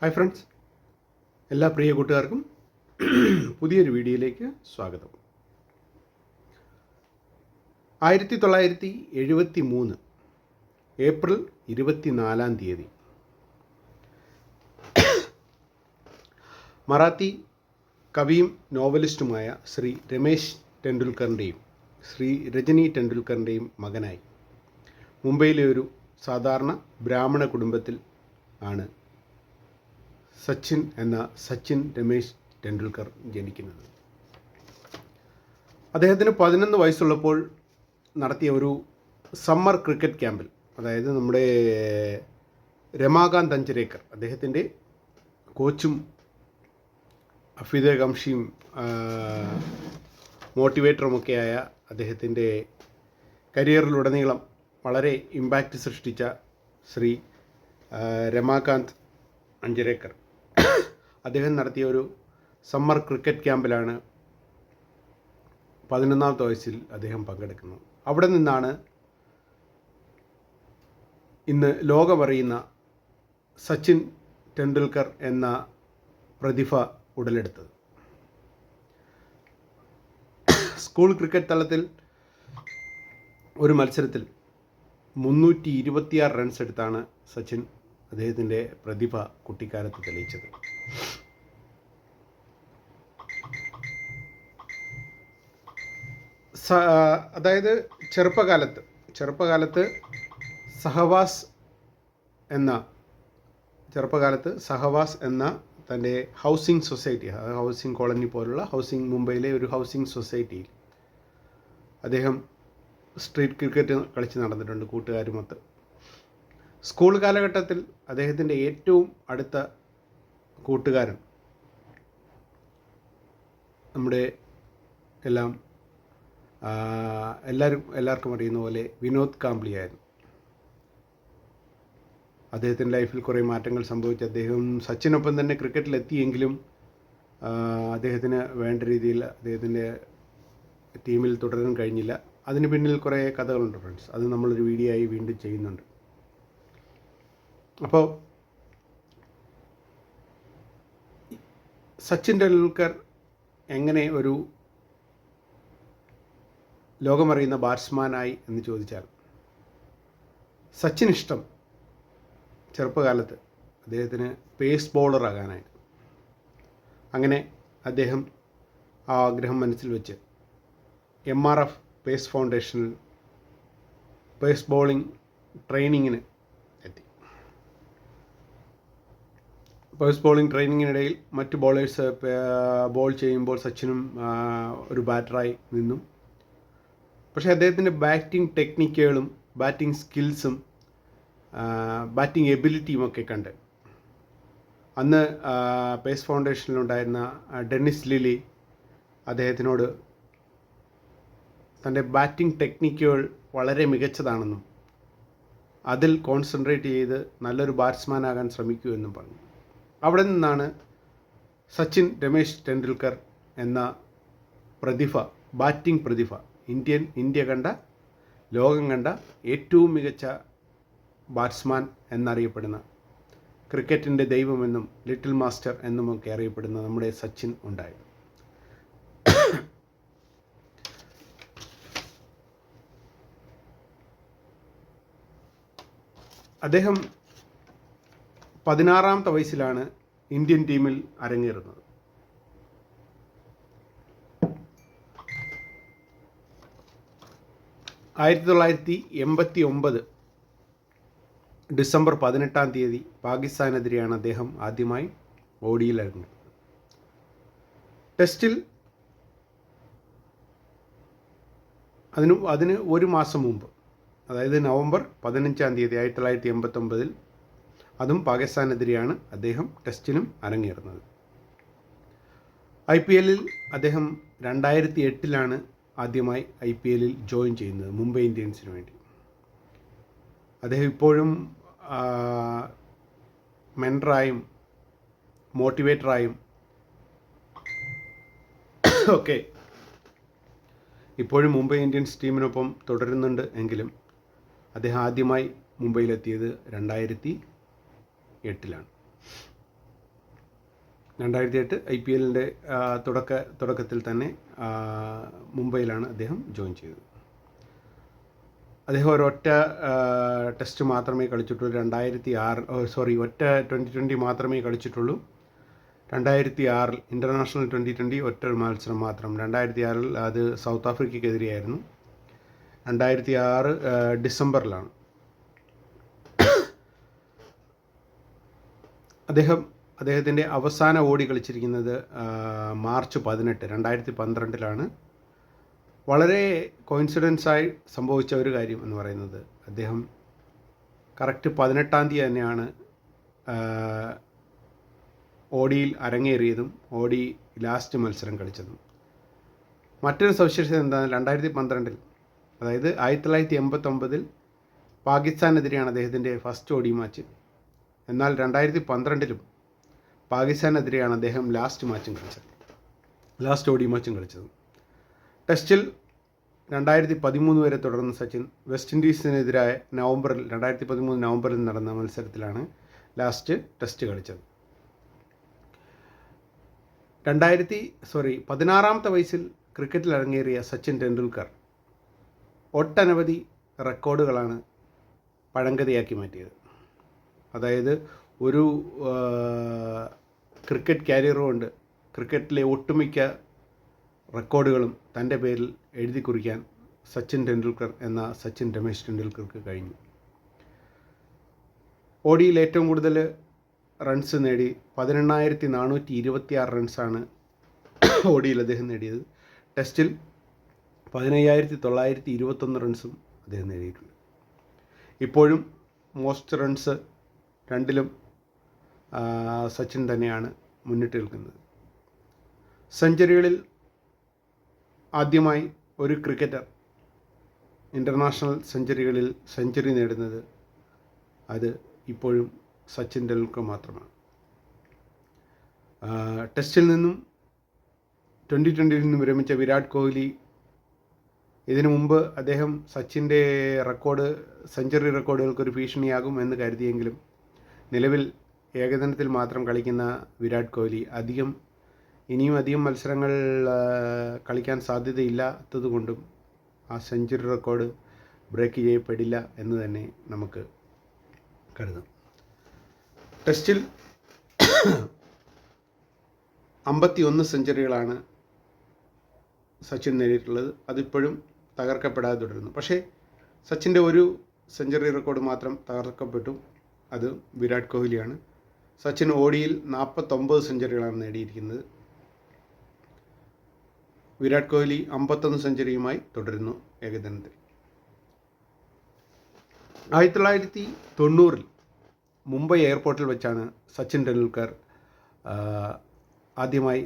Hi friends എല്ലാ പ്രിയ കൂട്ടുകാർക്കും പുതിയൊരു വീഡിയോയിലേക്ക് സ്വാഗതം. ആയിരത്തി തൊള്ളായിരത്തി എഴുപത്തി മൂന്ന് ഏപ്രിൽ ഇരുപത്തിനാലാം തീയതി മറാത്തി കവിയും നോവലിസ്റ്റുമായ ശ്രീ രമേശ് ടെണ്ടുൽക്കറിന്റെയും ശ്രീ രജനി ടെണ്ടുൽക്കറിന്റെയും മകനായി. മുംബൈയിലെ ഒരു സാധാരണ ബ്രാഹ്മണ കുടുംബത്തിൽ ആണ് സച്ചിൻ എന്ന സച്ചിൻ രമേശ് ടെണ്ടുൽക്കർ ജനിക്കുന്നത്. അദ്ദേഹത്തിന് പതിനൊന്ന് വയസ്സുള്ളപ്പോൾ നടത്തിയ ഒരു സമ്മർ ക്രിക്കറ്റ് ക്യാമ്പിൽ അതായത് നമ്മുടെ രമാകാന്ത് അഞ്ചരേക്കർ അദ്ദേഹത്തിന്റെ കോച്ചും അഫീദ ഗംഷിയും മോട്ടിവേറ്ററുമൊക്കെയായ അദ്ദേഹത്തിന്റെ കരിയറിലുടനീളം വളരെ ഇമ്പാക്റ്റ് സൃഷ്ടിച്ച ശ്രീ രമാകാന്ത് അഞ്ചരേക്കർ. അദ്ദേഹം നടത്തിയ ഒരു സമ്മർ ക്രിക്കറ്റ് ക്യാമ്പിലാണ് പതിനൊന്നാമത്തെ വയസ്സിൽ അദ്ദേഹം പങ്കെടുക്കുന്നത്. അവിടെ നിന്നാണ് ഇന്ന് ലോകമറിയുന്ന സച്ചിൻ ടെണ്ടുൽക്കർ എന്ന പ്രതിഭ ഉടലെടുത്തത്. സ്കൂൾ ക്രിക്കറ്റ് തലത്തിൽ ഒരു മത്സരത്തിൽ മുന്നൂറ്റി ഇരുപത്തിയാറ് റൺസ് എടുത്താണ് സച്ചിൻ അദ്ദേഹത്തിന്റെ പ്രതിഭ കുട്ടിക്കാലത്ത് തെളിയിച്ചത്. അതായത് ചെറുപ്പകാലത്ത് ചെറുപ്പകാലത്ത് സഹവാസ് എന്ന ചെറുപ്പകാലത്ത് സഹവാസ് എന്ന തന്റെ ഹൗസിംഗ് സൊസൈറ്റി ഹൗസിംഗ് കോളനി പോലുള്ള ഹൗസിംഗ് മുംബൈയിലെ ഒരു ഹൗസിംഗ് സൊസൈറ്റിയിൽ അദ്ദേഹം സ്ട്രീറ്റ് ക്രിക്കറ്റ് കളിച്ച് നടന്നിട്ടുണ്ട് കൂട്ടുകാരുമൊത്ത് സ്കൂൾ കാലഘട്ടത്തിൽ അദ്ദേഹത്തിന്റെ ഏറ്റവും അടുത്ത കൂട്ടുകാരൻ നമ്മുടെ എല്ലാം എല്ലാവരും എല്ലാവർക്കും അറിയുന്ന പോലെ വിനോദ് കാംബ്ലിയായിരുന്നു അദ്ദേഹത്തിന്റെ ലൈഫിൽ കുറേ മാറ്റങ്ങൾ സംഭവിച്ചു. അദ്ദേഹം സച്ചിനൊപ്പം തന്നെ ക്രിക്കറ്റിലെത്തിയെങ്കിലും അദ്ദേഹത്തിന് വേണ്ട രീതിയിൽ അദ്ദേഹത്തിന്റെ ടീമിൽ തുടരാൻ കഴിഞ്ഞില്ല. അതിന് പിന്നിൽ കുറേ കഥകളുണ്ട് ഫ്രണ്ട്സ് അത് നമ്മളൊരു വീഡിയോ ആയി വീണ്ടും ചെയ്യുന്നുണ്ട്. അപ്പോൾ സച്ചിൻ ടെണ്ടുൽക്കർ എങ്ങനെ ഒരു ലോകമറിയുന്ന ബാറ്റ്സ്മാനായി എന്ന് ചോദിച്ചാൽ സച്ചിൻ ഇഷ്ടം ചെറുപ്പകാലത്ത് അദ്ദേഹത്തിന് പേസ് ബോളർ ബോളറാകാനായിട്ട് അങ്ങനെ അദ്ദേഹം ആ ആഗ്രഹം മനസ്സിൽ വെച്ച് എം ആർ എഫ് പേസ് ഫൗണ്ടേഷനിൽ പേസ് ബോളിംഗ് ട്രെയിനിങ്ങിന് എത്തി. പേസ് ബോളിംഗ് ട്രെയിനിങ്ങിനിടയിൽ മറ്റ് ബോളേഴ്സ് ബോൾ ചെയ്യുമ്പോൾ സച്ചിനും ഒരു ബാറ്ററായി നിന്നു പക്ഷേ അദ്ദേഹത്തിന്റെ ബാറ്റിംഗ് ടെക്നിക്കുകളും ബാറ്റിംഗ് സ്കിൽസും ബാറ്റിംഗ് എബിലിറ്റിയും ഒക്കെ കണ്ട്. അന്ന് പേസ് ഫൗണ്ടേഷനിലുണ്ടായിരുന്ന ഡെന്നിസ് ലിലി അദ്ദേഹത്തിനോട് തന്റെ ബാറ്റിംഗ് ടെക്നിക്കുകൾ വളരെ മികച്ചതാണെന്നും അതിൽ കോൺസെൻട്രേറ്റ് ചെയ്ത് നല്ലൊരു ബാറ്റ്സ്മാനാകാൻ ശ്രമിക്കൂ എന്നും പറഞ്ഞു. അവിടെ നിന്നാണ് സച്ചിൻ രമേശ് ടെണ്ടുൽക്കർ എന്ന പ്രതിഭ ബാറ്റിംഗ് പ്രതിഭ ഇന്ത്യൻ ഇന്ത്യ കണ്ട ലോകം കണ്ട ഏറ്റവും മികച്ച ബാറ്റ്സ്മാൻ എന്നറിയപ്പെടുന്ന ക്രിക്കറ്റിന്റെ ദൈവമെന്നും ലിറ്റിൽ മാസ്റ്റർ എന്നുമൊക്കെ അറിയപ്പെടുന്ന നമ്മുടെ സച്ചിൻ ഉണ്ടായി. അദ്ദേഹം പതിനാറാമത്തെ വയസ്സിലാണ് ഇന്ത്യൻ ടീമിൽ അരങ്ങേറുന്നത്. ആയിരത്തി തൊള്ളായിരത്തി എൺപത്തി ഒമ്പത് ഡിസംബർ പതിനെട്ടാം തീയതി പാകിസ്ഥാനെതിരെയാണ് അദ്ദേഹം ആദ്യമായി ഓഡിയിൽ ഇറങ്ങുന്നത് ടെസ്റ്റിൽ അതിന് അതിന് ഒരു മാസം മുമ്പ് അതായത് നവംബർ പതിനഞ്ചാം തീയതി ആയിരത്തി തൊള്ളായിരത്തി എൺപത്തൊമ്പതിൽ അതും പാകിസ്ഥാനെതിരെയാണ് അദ്ദേഹം ടെസ്റ്റിനും അരങ്ങേറുന്നത്. ഐ പി എല്ലിൽ അദ്ദേഹം രണ്ടായിരത്തി എട്ടിലാണ് ആദ്യമായി ഐ പി എല്ലിൽ ജോയിൻ ചെയ്യുന്നത് മുംബൈ ഇന്ത്യൻസിന് വേണ്ടി. അദ്ദേഹം ഇപ്പോഴും മെന്ററായും മോട്ടിവേറ്ററായും ഒക്കെ ഇപ്പോഴും മുംബൈ ഇന്ത്യൻസ് ടീമിനൊപ്പം തുടരുന്നുണ്ട് എങ്കിലും അദ്ദേഹം ആദ്യമായി മുംബൈയിലെത്തിയത് രണ്ടായിരത്തി എട്ടിലാണ്. രണ്ടായിരത്തി എട്ട് ഐ പി എല്ലിന്റെ തുടക്ക തുടക്കത്തിൽ തന്നെ മുംബൈയിലാണ് അദ്ദേഹം ജോയിൻ ചെയ്തത്. അദ്ദേഹം ഒരൊറ്റ ടെസ്റ്റ് മാത്രമേ കളിച്ചിട്ടുള്ളൂ. രണ്ടായിരത്തി ആറ് സോറി ഒറ്റ ട്വന്റി ട്വന്റി മാത്രമേ കളിച്ചിട്ടുള്ളൂ. രണ്ടായിരത്തി ആറിൽ ഇന്റർനാഷണൽ ട്വന്റി ട്വന്റി ഒറ്റ മത്സരം മാത്രം. രണ്ടായിരത്തി ആറിൽ അത് സൗത്ത് ആഫ്രിക്കയ്ക്കെതിരെയായിരുന്നു. രണ്ടായിരത്തി ആറ് ഡിസംബറിലാണ്. അദ്ദേഹം അദ്ദേഹത്തിന്റെ അവസാന ഓടി കളിച്ചിരിക്കുന്നത് മാർച്ച് പതിനെട്ട് രണ്ടായിരത്തി പന്ത്രണ്ടിലാണ് വളരെ കോയിൻസിഡൻസായി സംഭവിച്ച ഒരു കാര്യം എന്ന് പറയുന്നത് അദ്ദേഹം കറക്റ്റ് പതിനെട്ടാം തീയതി തന്നെയാണ് ഓടിയിൽ അരങ്ങേറിയതും ഓടി ലാസ്റ്റ് മത്സരം കളിച്ചതും. മറ്റൊരു സവിശേഷത എന്താണ്? രണ്ടായിരത്തി പന്ത്രണ്ടിൽ അതായത് ആയിരത്തി തൊള്ളായിരത്തി എൺപത്തൊമ്പതിൽ പാകിസ്ഥാനെതിരെയാണ് അദ്ദേഹത്തിന്റെ ഫസ്റ്റ് ഓടി മാച്ച്. എന്നാൽ രണ്ടായിരത്തി പന്ത്രണ്ടിലും പാകിസ്ഥാനെതിരെയാണ് അദ്ദേഹം ലാസ്റ്റ് മാച്ചും കളിച്ചത്. ലാസ്റ്റ് ഓഡി മാച്ചും കളിച്ചത്. ടെസ്റ്റിൽ രണ്ടായിരത്തി പതിമൂന്ന് വരെ തുടർന്ന സച്ചിൻ വെസ്റ്റ് ഇൻഡീസിനെതിരായ നവംബറിൽ രണ്ടായിരത്തി പതിമൂന്ന് നവംബറിൽ നടന്ന മത്സരത്തിലാണ് ലാസ്റ്റ് ടെസ്റ്റ് കളിച്ചത്. രണ്ടായിരത്തി സോറി പതിനാറാമത്തെ വയസ്സിൽ ക്രിക്കറ്റിൽ അരങ്ങേറിയ സച്ചിൻ ടെണ്ടുൽക്കർ ഒട്ടനവധി റെക്കോർഡുകളാണ് പഴങ്കഥയാക്കി മാറ്റിയത്. അതായത് ഒരു ക്രിക്കറ്റ് കാരിയറും ഉണ്ട്. ക്രിക്കറ്റിലെ ഒട്ടുമിക്ക റെക്കോർഡുകളും തന്റെ പേരിൽ എഴുതി കുറിക്കാൻ സച്ചിൻ ടെണ്ടുൽക്കർ എന്ന സച്ചിൻ രമേശ് ടെണ്ടുൽക്കർക്ക് കഴിഞ്ഞു. ഓഡിയിൽ ഏറ്റവും കൂടുതൽ റൺസ് നേടി പതിനെണ്ണായിരത്തി നാനൂറ്റി ഇരുപത്തി ആറ് റൺസാണ് ഓടിയിൽ അദ്ദേഹം നേടിയത്. ടെസ്റ്റിൽ പതിനയ്യായിരത്തി തൊള്ളായിരത്തി ഇരുപത്തൊന്ന് റൺസും അദ്ദേഹം നേടിയിട്ടുണ്ട്. ഇപ്പോഴും മോസ്റ്റ് റൺസ് രണ്ടിലും സച്ചിൻ തന്നെയാണ് മുന്നിട്ട് നിൽക്കുന്നത്. സെഞ്ചുറികളിൽ ആദ്യമായി ഒരു ക്രിക്കറ്റർ ഇന്റർനാഷണൽ സെഞ്ചുറികളിൽ സെഞ്ചുറി നേടുന്നത് അത് ഇപ്പോഴും സച്ചിൻ ടെണ്ടുൽക്കർ മാത്രമാണ്. ടെസ്റ്റിൽ നിന്നും ട്വന്റി ട്വന്റിയിൽ നിന്നും വിരമിച്ച വിരാട് കോഹ്ലി ഇതിനു മുമ്പ് അദ്ദേഹം സച്ചിന്റെ റെക്കോർഡ് സെഞ്ചുറി റെക്കോർഡുകൾക്ക് ഒരു ഭീഷണിയാകും എന്ന് കരുതിയെങ്കിലും നിലവിൽ ഏകദിനത്തിൽ മാത്രം കളിക്കുന്ന വിരാട് കോഹ്ലി അധികം ഇനിയും അധികം മത്സരങ്ങൾ കളിക്കാൻ സാധ്യതയില്ലാത്തതുകൊണ്ടും ആ സെഞ്ചുറി റെക്കോർഡ് ബ്രേക്ക് ചെയ്യപ്പെടില്ല എന്ന് തന്നെ നമുക്ക് കരുതാം. ടെസ്റ്റിൽ അമ്പത്തി ഒന്ന് സെഞ്ചുറികളാണ് സച്ചിൻ നേടിയിട്ടുള്ളത്. അതിപ്പോഴും തകർക്കപ്പെടാതെ തുടരുന്നു. പക്ഷേ സച്ചിന്റെ ഒരു സെഞ്ചുറി റെക്കോർഡ് മാത്രം തകർക്കപ്പെട്ടു. അത് വിരാട് കോഹ്ലിയാണ്. സച്ചിൻ ഓടിയിൽ നാൽപ്പത്തൊമ്പത് സെഞ്ചുറികളാണ് നേടിയിരിക്കുന്നത്. വിരാട് കോഹ്ലി അമ്പത്തൊന്ന് സെഞ്ചുറിയുമായി തുടരുന്നു ഏകദിനത്തിൽ. ആയിരത്തി തൊള്ളായിരത്തി തൊണ്ണൂറിൽ മുംബൈ എയർപോർട്ടിൽ വെച്ചാണ് സച്ചിൻ ടെണ്ടുൽക്കർ ആദ്യമായി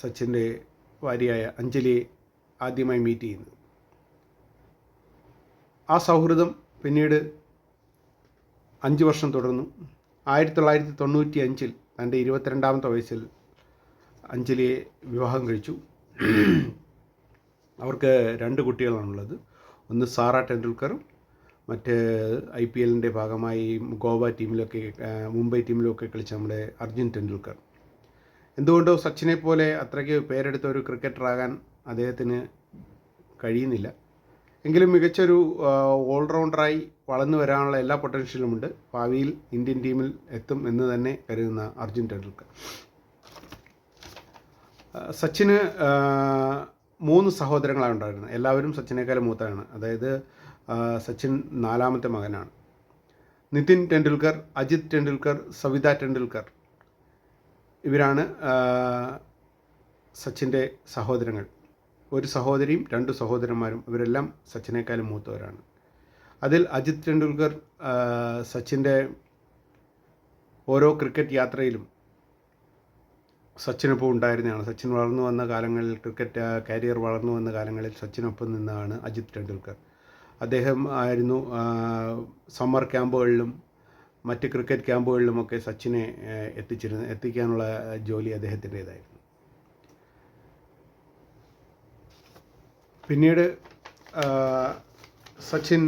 സച്ചിന്റെ ഭാര്യയായ അഞ്ജലിയെ ആദ്യമായി മീറ്റ് ചെയ്യുന്നത്. ആ സൗഹൃദം പിന്നീട് അഞ്ച് വർഷം തുടർന്നു. ആയിരത്തി തൊള്ളായിരത്തി തൊണ്ണൂറ്റി അഞ്ചിൽ തന്റെ ഇരുപത്തിരണ്ടാമത്തെ വയസ്സിൽ അഞ്ജലിയെ വിവാഹം കഴിച്ചു. അവർക്ക് രണ്ട് കുട്ടികളാണുള്ളത്. ഒന്ന് സാറ ടെണ്ടുൽക്കറും മറ്റ് ഐ പി എല്ലിന്റെ ഭാഗമായി ഗോവ ടീമിലൊക്കെ മുംബൈ ടീമിലൊക്കെ കളിച്ച നമ്മുടെ അർജുൻ ടെണ്ടുൽക്കർ. എന്തുകൊണ്ടോ സച്ചിനെ പോലെ അത്രയ്ക്ക് പേരെടുത്ത ഒരു ക്രിക്കറ്ററാകാൻ അദ്ദേഹത്തിന് കഴിയുന്നില്ല. എങ്കിലും മികച്ചൊരു ഓൾറൗണ്ടറായി വളർന്നു വരാനുള്ള എല്ലാ പൊട്ടൻഷ്യലുമുണ്ട് ഭാവിയിൽ ഇന്ത്യൻ ടീമിൽ എത്തും എന്ന് തന്നെ കരുതുന്ന അർജുൻ ടെണ്ടുൽക്കർ. സച്ചിന് മൂന്ന് സഹോദരങ്ങളാണ് ഉണ്ടായിരുന്നത്. എല്ലാവരും സച്ചിനേക്കാളും മൂത്താണ് അതായത് സച്ചിൻ നാലാമത്തെ മകനാണ്. നിതിൻ ടെണ്ടുൽക്കർ അജിത് ടെണ്ടുൽക്കർ സവിത ടെണ്ടുൽക്കർ. ഇവരാണ് സച്ചിന്റെ സഹോദരങ്ങൾ. ഒരു സഹോദരിയും രണ്ട് സഹോദരന്മാരും ഇവരെല്ലാം സച്ചിനേക്കാളും മൂത്തവരാണ്. അതിൽ അജിത് ടെണ്ടുൽക്കർ സച്ചിന്റെ ഓരോ ക്രിക്കറ്റ് യാത്രയിലും സച്ചിനൊപ്പം ഉണ്ടായിരുന്നതാണ്. സച്ചിൻ വളർന്നു വന്ന കാലങ്ങളിൽ ക്രിക്കറ്റ് കരിയർ വളർന്നു വന്ന കാലങ്ങളിൽ സച്ചിനൊപ്പം നിന്നാണ് അജിത് ടെണ്ടുൽക്കർ. അദ്ദേഹം ആയിരുന്നു സമ്മർ ക്യാമ്പുകളിലും മറ്റ് ക്രിക്കറ്റ് ക്യാമ്പുകളിലുമൊക്കെ സച്ചിനെ എത്തിച്ചിരുന്ന എത്തിക്കാനുള്ള ജോലി അദ്ദേഹത്തിന്റേതായിരുന്നു. പിന്നീട് സച്ചിൻ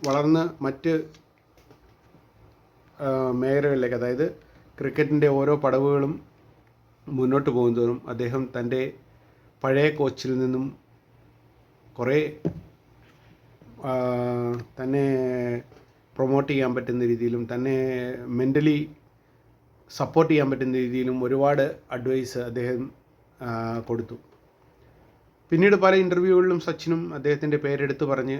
വളർന്ന് മറ്റ് മേഖലകളിലേക്ക് അതായത് ക്രിക്കറ്റിന്റെ ഓരോ പടവുകളും മുന്നോട്ട് പോകുന്നതോറും അദ്ദേഹം തന്റെ പഴയ കോച്ചിൽ നിന്നും കുറേ തന്നെ പ്രൊമോട്ട് ചെയ്യാൻ പറ്റുന്ന രീതിയിലും തന്നെ മെന്റലി സപ്പോർട്ട് ചെയ്യാൻ പറ്റുന്ന രീതിയിലും ഒരുപാട് അഡ്വൈസ് അദ്ദേഹം കൊടുത്തു. പിന്നീട് പല ഇന്റർവ്യൂകളിലും സച്ചിനും അദ്ദേഹത്തിന്റെ പേരെടുത്ത് പറഞ്ഞ്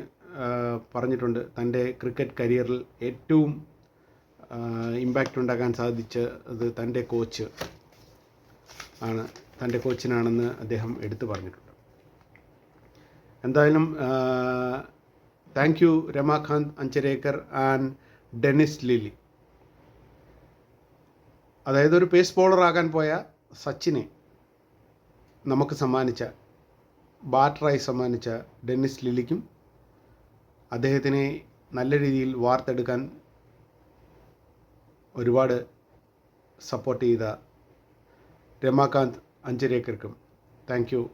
പറഞ്ഞിട്ടുണ്ട്. തന്റെ ക്രിക്കറ്റ് കരിയറിൽ ഏറ്റവും ഇമ്പാക്റ്റ് ഉണ്ടാക്കാൻ സാധിച്ചത് തന്റെ കോച്ച് ആണ് തന്റെ കോച്ചിനാണെന്ന് അദ്ദേഹം എടുത്തു പറഞ്ഞിട്ടുണ്ട്. എന്തായാലും thank you Ramakant Achrekar and Dennis Lillee അതായത് ഒരു പേസ് ബോളർ ബോളറാകാൻ പോയ സച്ചിനെ നമുക്ക് സമ്മാനിച്ച ബാറ്ററായി സമ്മാനിച്ച ഡെന്നിസ് ലിലിക്കും അദ്ദേഹത്തിനെ നല്ല രീതിയിൽ വാർത്തെടുക്കാൻ ഒരുപാട് സപ്പോർട്ട് ചെയ്ത Ramakant അഞ്ചരേക്കർക്കും. Thank you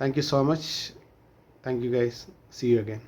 thank you so much thank you guys see you again